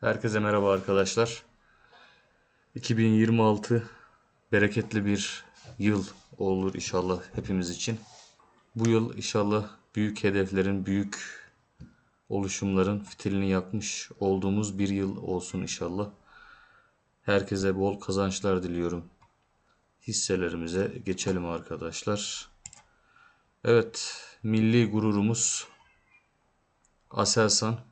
Herkese merhaba arkadaşlar. 2026 bereketli bir yıl olur inşallah hepimiz için. Bu yıl inşallah büyük hedeflerin, büyük oluşumların fitilini yakmış olduğumuz bir yıl olsun inşallah. Herkese bol kazançlar diliyorum. Hisselerimize geçelim arkadaşlar. Evet, milli gururumuz Aselsan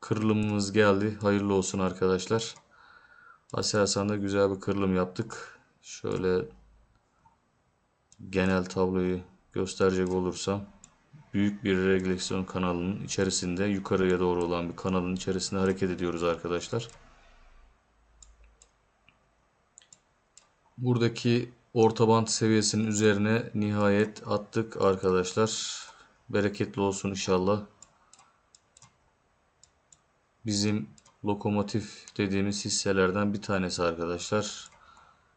kırılımımız geldi. Hayırlı olsun arkadaşlar. Aselsan'da güzel bir kırılım yaptık. Şöyle genel tabloyu gösterecek olursam büyük bir regülasyon kanalının içerisinde yukarıya doğru olan bir kanalın içerisinde hareket ediyoruz arkadaşlar. Buradaki orta band seviyesinin üzerine nihayet attık arkadaşlar. Bereketli olsun inşallah bizim lokomotif dediğimiz hisselerden bir tanesi arkadaşlar.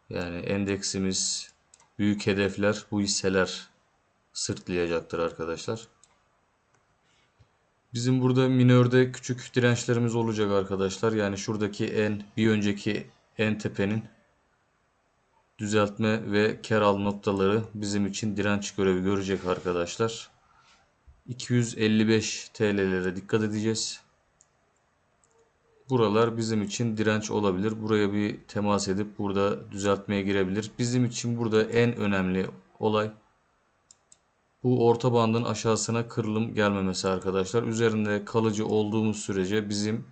Yani endeksimiz büyük hedefler bu hisseler sırtlayacaktır arkadaşlar. Bizim burada minörde küçük dirençlerimiz olacak arkadaşlar. Yani şuradaki en bir önceki en tepenin düzeltme ve kar al noktaları bizim için direnç görevi görecek arkadaşlar. 255 TL'lere dikkat edeceğiz. Buralar bizim için direnç olabilir. Buraya bir temas edip burada düzeltmeye girebilir. Bizim için burada en önemli olay bu orta bandın aşağısına kırılım gelmemesi arkadaşlar. Üzerinde kalıcı olduğumuz sürece bizim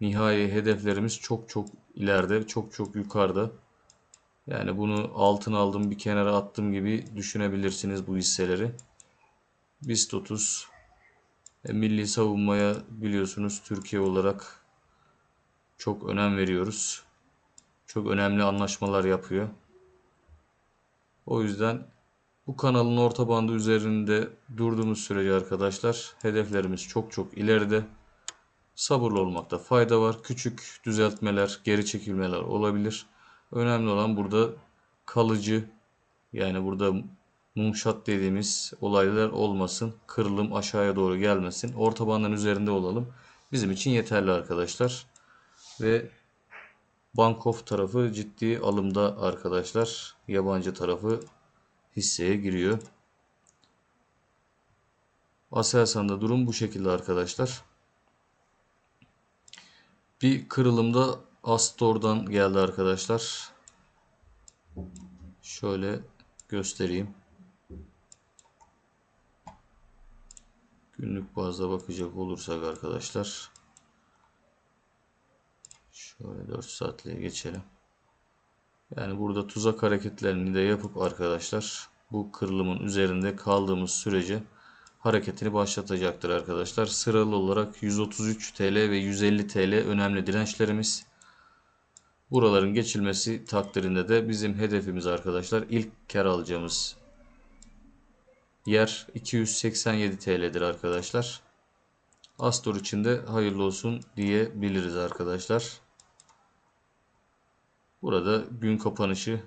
nihai hedeflerimiz çok çok ileride, çok çok yukarıda. Yani bunu altın aldım bir kenara attım gibi düşünebilirsiniz bu hisseleri. BIST 30 e, milli savunmaya biliyorsunuz Türkiye olarak çok önem veriyoruz. Çok önemli anlaşmalar yapıyor. O yüzden bu kanalın orta bandı üzerinde durduğumuz sürece arkadaşlar hedeflerimiz çok çok ileride. Sabırlı olmakta fayda var. Küçük düzeltmeler, geri çekilmeler olabilir. Önemli olan burada kalıcı yani burada mumşat dediğimiz olaylar olmasın. Kırılım aşağıya doğru gelmesin. Orta bandın üzerinde olalım. Bizim için yeterli arkadaşlar. Ve Bankof tarafı ciddi alımda arkadaşlar. Yabancı tarafı hisseye giriyor. Aselsan'da durum bu şekilde arkadaşlar. Bir kırılımda Astor'dan geldi arkadaşlar. Şöyle göstereyim. Günlük bazda bakacak olursak arkadaşlar. Şöyle 4 saatliğe geçelim. Yani burada tuzak hareketlerini de yapıp arkadaşlar bu kırılımın üzerinde kaldığımız sürece hareketini başlatacaktır arkadaşlar. Sıralı olarak 133 TL ve 150 TL önemli dirençlerimiz. Buraların geçilmesi takdirinde de bizim hedefimiz arkadaşlar ilk kar alacağımız yer 287 TL'dir arkadaşlar. Astor için de hayırlı olsun diyebiliriz arkadaşlar. Burada gün kapanışı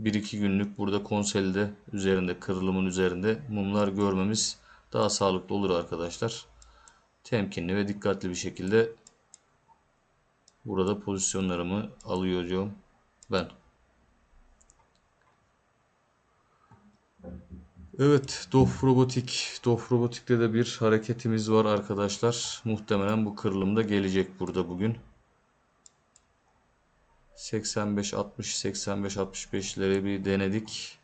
1-2 günlük burada konselde üzerinde kırılımın üzerinde mumlar görmemiz daha sağlıklı olur arkadaşlar. Temkinli ve dikkatli bir şekilde burada pozisyonlarımı alıyorum ben. Evet, Dof Robotik. Dof Robotik'te de bir hareketimiz var arkadaşlar. Muhtemelen bu kırılımda gelecek burada bugün. 85 60 85 65'leri bir denedik.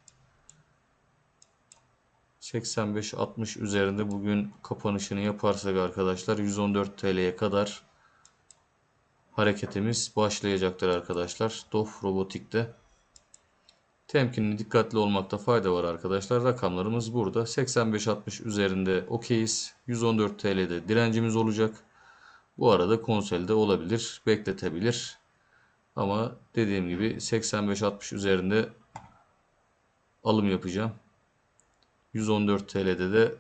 85 60 üzerinde bugün kapanışını yaparsak arkadaşlar 114 TL'ye kadar hareketimiz başlayacaktır arkadaşlar. Dof Robotik'te. Temkinli dikkatli olmakta fayda var arkadaşlar. Rakamlarımız burada. 85-60 üzerinde okeyiz. 114 TL'de direncimiz olacak. Bu arada konselde olabilir. Bekletebilir. Ama dediğim gibi 85-60 üzerinde alım yapacağım. 114 TL'de de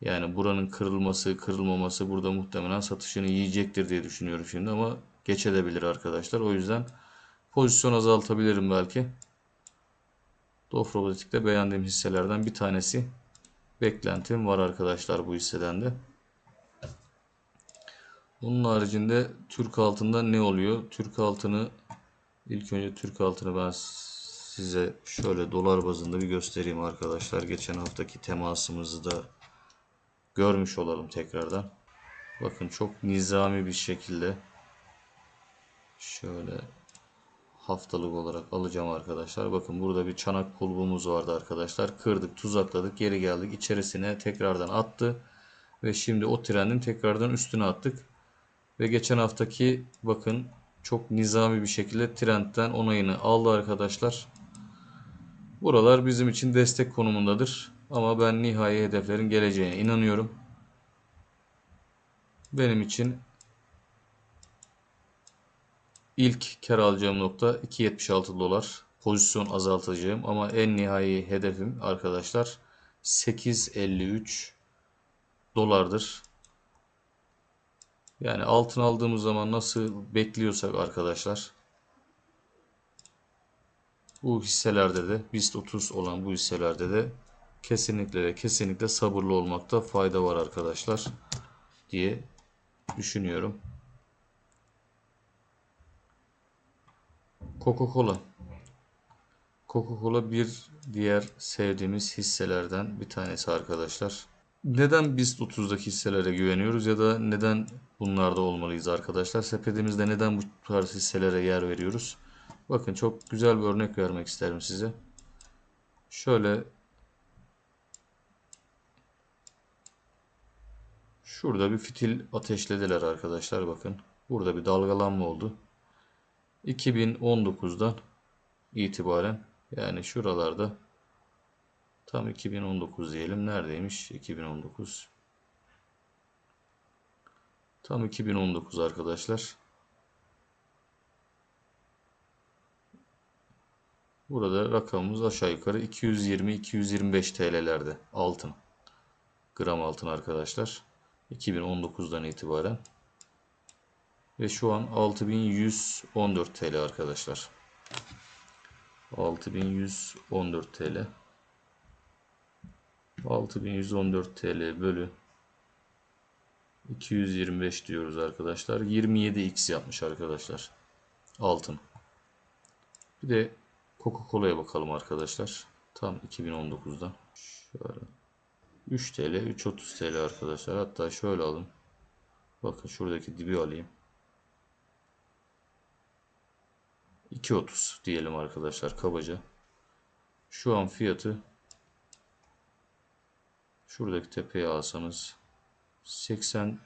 yani buranın kırılması, kırılmaması burada muhtemelen satışını yiyecektir diye düşünüyorum şimdi ama geçebilir arkadaşlar. O yüzden pozisyon azaltabilirim belki. Dof Robotik'te beğendiğim hisselerden bir tanesi. Beklentim var arkadaşlar bu hisseden de. Bunun haricinde Türk altında ne oluyor? Türk altını ilk önce Türk altını ben size şöyle dolar bazında bir göstereyim arkadaşlar. Geçen haftaki temasımızı da görmüş olalım tekrardan. Bakın çok nizami bir şekilde şöyle haftalık olarak alacağım arkadaşlar. Bakın burada bir çanak kulbumuz vardı arkadaşlar. Kırdık, tuzakladık, geri geldik. içerisine tekrardan attı. Ve şimdi o trendin tekrardan üstüne attık. Ve geçen haftaki bakın çok nizami bir şekilde trendten onayını aldı arkadaşlar. Buralar bizim için destek konumundadır. Ama ben nihai hedeflerin geleceğine inanıyorum. Benim için ilk kar alacağım nokta 2.76 dolar. Pozisyon azaltacağım ama en nihai hedefim arkadaşlar 8.53 dolardır. Yani altın aldığımız zaman nasıl bekliyorsak arkadaşlar bu hisselerde de BIST 30 olan bu hisselerde de kesinlikle ve kesinlikle sabırlı olmakta fayda var arkadaşlar diye düşünüyorum. Coca-Cola. Coca-Cola bir diğer sevdiğimiz hisselerden bir tanesi arkadaşlar. Neden BIST 30'daki hisselere güveniyoruz ya da neden bunlarda olmalıyız arkadaşlar? Sepetimizde neden bu tarz hisselere yer veriyoruz? Bakın çok güzel bir örnek vermek isterim size. Şöyle Şurada bir fitil ateşlediler arkadaşlar bakın. Burada bir dalgalanma oldu. 2019'dan itibaren yani şuralarda tam 2019 diyelim. Neredeymiş 2019? Tam 2019 arkadaşlar. Burada rakamımız aşağı yukarı 220-225 TL'lerde altın. Gram altın arkadaşlar. 2019'dan itibaren. Ve şu an 6114 TL arkadaşlar. 6114 TL. 6114 TL bölü 225 diyoruz arkadaşlar. 27x yapmış arkadaşlar. Altın. Bir de Coca-Cola'ya bakalım arkadaşlar. Tam 2019'dan. Şöyle. 3 TL, 3.30 TL arkadaşlar. Hatta şöyle alın. Bakın şuradaki dibi alayım. 2.30 diyelim arkadaşlar kabaca. Şu an fiyatı şuradaki tepeye alsanız 84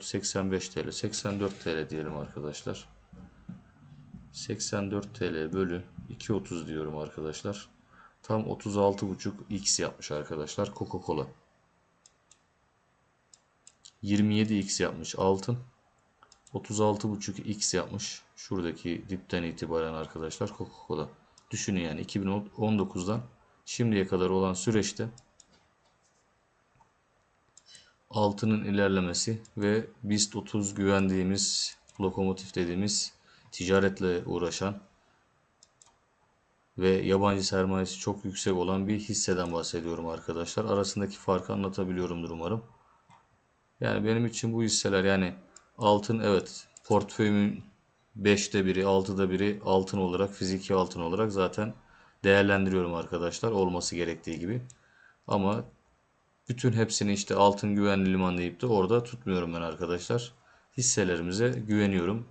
85 TL 84 TL diyelim arkadaşlar. 84 TL bölü 2.30 diyorum arkadaşlar. Tam 36.5 x yapmış arkadaşlar Coca-Cola. 27x yapmış altın. 36.5 x yapmış. Şuradaki dipten itibaren arkadaşlar Coca-Cola. Düşünün yani 2019'dan şimdiye kadar olan süreçte altının ilerlemesi ve BIST 30 güvendiğimiz lokomotif dediğimiz ticaretle uğraşan ve yabancı sermayesi çok yüksek olan bir hisseden bahsediyorum arkadaşlar. Arasındaki farkı anlatabiliyorumdur umarım. Yani benim için bu hisseler yani altın evet portföyümün 5'te biri 6'da biri altın olarak fiziki altın olarak zaten değerlendiriyorum arkadaşlar olması gerektiği gibi. Ama bütün hepsini işte altın güvenli liman deyip de orada tutmuyorum ben arkadaşlar. Hisselerimize güveniyorum.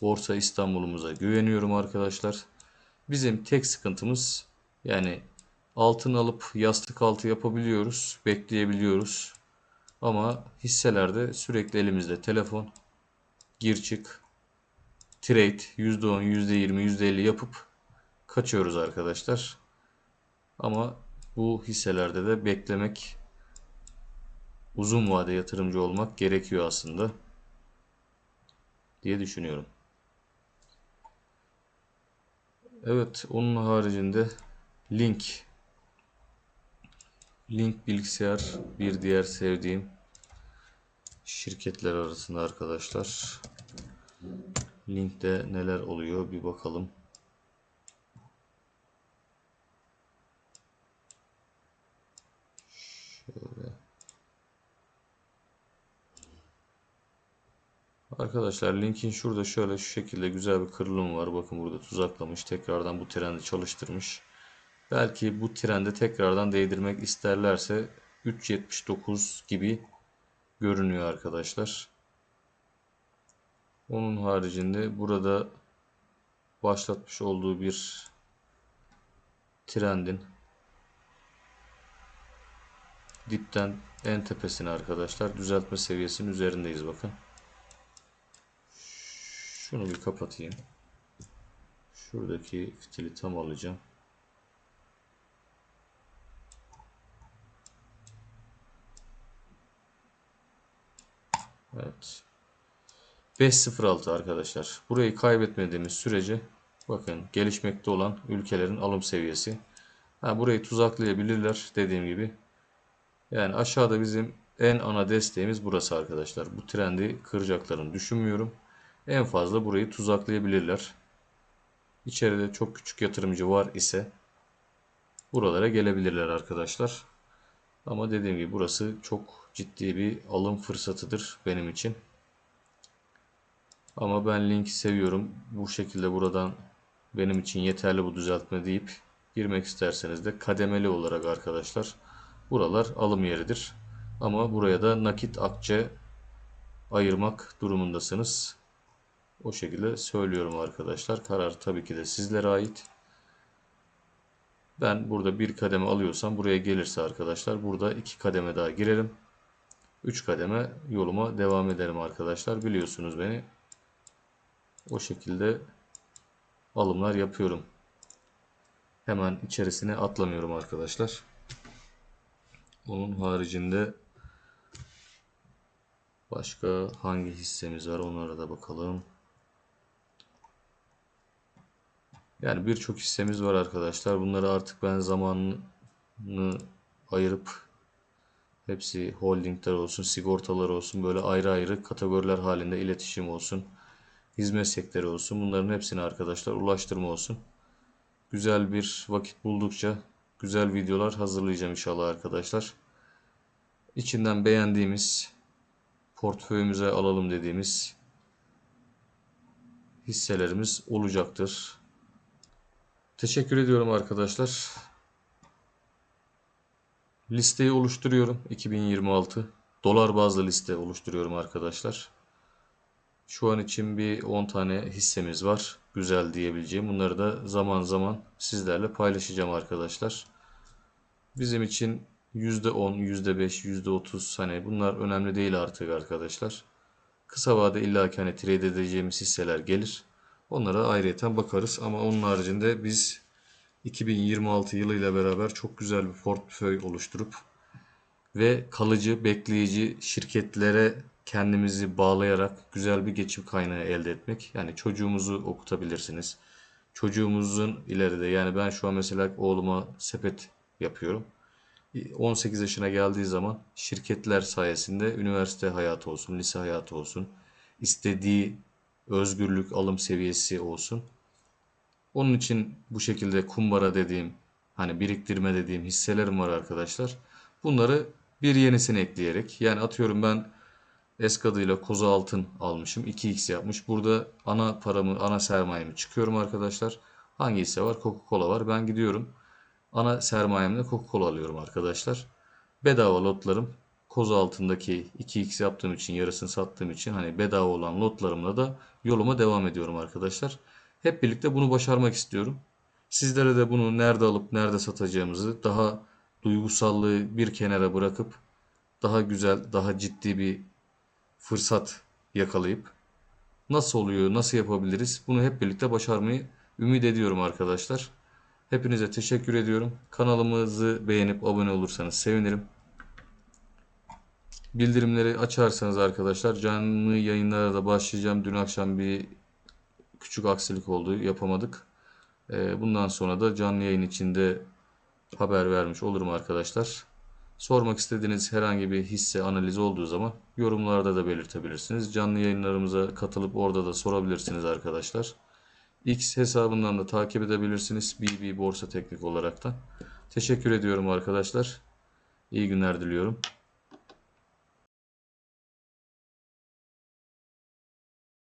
Borsa İstanbul'umuza güveniyorum arkadaşlar. Bizim tek sıkıntımız yani altın alıp yastık altı yapabiliyoruz, bekleyebiliyoruz. Ama hisselerde sürekli elimizde telefon, gir çık, trade %10, %20, %50 yapıp kaçıyoruz arkadaşlar. Ama bu hisselerde de beklemek, uzun vade yatırımcı olmak gerekiyor aslında diye düşünüyorum. Evet, onun haricinde Link Link bilgisayar bir diğer sevdiğim şirketler arasında arkadaşlar. Link'te neler oluyor bir bakalım. Arkadaşlar linkin şurada şöyle şu şekilde güzel bir kırılım var. Bakın burada tuzaklamış. Tekrardan bu trendi çalıştırmış. Belki bu trende tekrardan değdirmek isterlerse 3.79 gibi görünüyor arkadaşlar. Onun haricinde burada başlatmış olduğu bir trendin dipten en tepesine arkadaşlar düzeltme seviyesinin üzerindeyiz bakın. Şunu bir kapatayım. Şuradaki fitili tam alacağım. Evet. 5.06 arkadaşlar. Burayı kaybetmediğimiz sürece bakın gelişmekte olan ülkelerin alım seviyesi. Ha, burayı tuzaklayabilirler dediğim gibi. Yani aşağıda bizim en ana desteğimiz burası arkadaşlar. Bu trendi kıracaklarını düşünmüyorum. En fazla burayı tuzaklayabilirler. İçeride çok küçük yatırımcı var ise buralara gelebilirler arkadaşlar. Ama dediğim gibi burası çok ciddi bir alım fırsatıdır benim için. Ama ben linki seviyorum. Bu şekilde buradan benim için yeterli bu düzeltme deyip girmek isterseniz de kademeli olarak arkadaşlar buralar alım yeridir. Ama buraya da nakit akçe ayırmak durumundasınız. O şekilde söylüyorum arkadaşlar. Karar tabii ki de sizlere ait. Ben burada bir kademe alıyorsam buraya gelirse arkadaşlar burada iki kademe daha girerim. Üç kademe yoluma devam ederim arkadaşlar. Biliyorsunuz beni. O şekilde alımlar yapıyorum. Hemen içerisine atlamıyorum arkadaşlar. Onun haricinde başka hangi hissemiz var onlara da bakalım. Yani birçok hissemiz var arkadaşlar. Bunları artık ben zamanını ayırıp hepsi holdingler olsun, sigortalar olsun böyle ayrı ayrı kategoriler halinde iletişim olsun, hizmet sektörü olsun. Bunların hepsini arkadaşlar ulaştırma olsun. Güzel bir vakit buldukça güzel videolar hazırlayacağım inşallah arkadaşlar. İçinden beğendiğimiz portföyümüze alalım dediğimiz hisselerimiz olacaktır. Teşekkür ediyorum arkadaşlar. Listeyi oluşturuyorum. 2026 dolar bazlı liste oluşturuyorum arkadaşlar. Şu an için bir 10 tane hissemiz var. Güzel diyebileceğim. Bunları da zaman zaman sizlerle paylaşacağım arkadaşlar. Bizim için %10, %5, %30 hani bunlar önemli değil artık arkadaşlar. Kısa vade illa ki hani trade edeceğimiz hisseler gelir. Onlara ayrıyeten bakarız ama onun haricinde biz 2026 yılıyla beraber çok güzel bir portföy oluşturup ve kalıcı, bekleyici şirketlere kendimizi bağlayarak güzel bir geçim kaynağı elde etmek. Yani çocuğumuzu okutabilirsiniz. Çocuğumuzun ileride yani ben şu an mesela oğluma sepet yapıyorum. 18 yaşına geldiği zaman şirketler sayesinde üniversite hayatı olsun, lise hayatı olsun, istediği özgürlük alım seviyesi olsun. Onun için bu şekilde kumbara dediğim, hani biriktirme dediğim hisselerim var arkadaşlar. Bunları bir yenisini ekleyerek, yani atıyorum ben esk adıyla koza altın almışım. 2x yapmış. Burada ana paramı, ana sermayemi çıkıyorum arkadaşlar. Hangi hisse var? Coca-Cola var. Ben gidiyorum. Ana sermayemle Coca-Cola alıyorum arkadaşlar. Bedava lotlarım koz altındaki 2x yaptığım için yarısını sattığım için hani bedava olan lotlarımla da yoluma devam ediyorum arkadaşlar. Hep birlikte bunu başarmak istiyorum. Sizlere de bunu nerede alıp nerede satacağımızı daha duygusallığı bir kenara bırakıp daha güzel, daha ciddi bir fırsat yakalayıp nasıl oluyor, nasıl yapabiliriz bunu hep birlikte başarmayı ümit ediyorum arkadaşlar. Hepinize teşekkür ediyorum. Kanalımızı beğenip abone olursanız sevinirim. Bildirimleri açarsanız arkadaşlar canlı yayınlara da başlayacağım. Dün akşam bir küçük aksilik oldu. Yapamadık. Ee, bundan sonra da canlı yayın içinde haber vermiş olurum arkadaşlar. Sormak istediğiniz herhangi bir hisse analizi olduğu zaman yorumlarda da belirtebilirsiniz. Canlı yayınlarımıza katılıp orada da sorabilirsiniz arkadaşlar. X hesabından da takip edebilirsiniz. BB Borsa Teknik olarak da. Teşekkür ediyorum arkadaşlar. İyi günler diliyorum.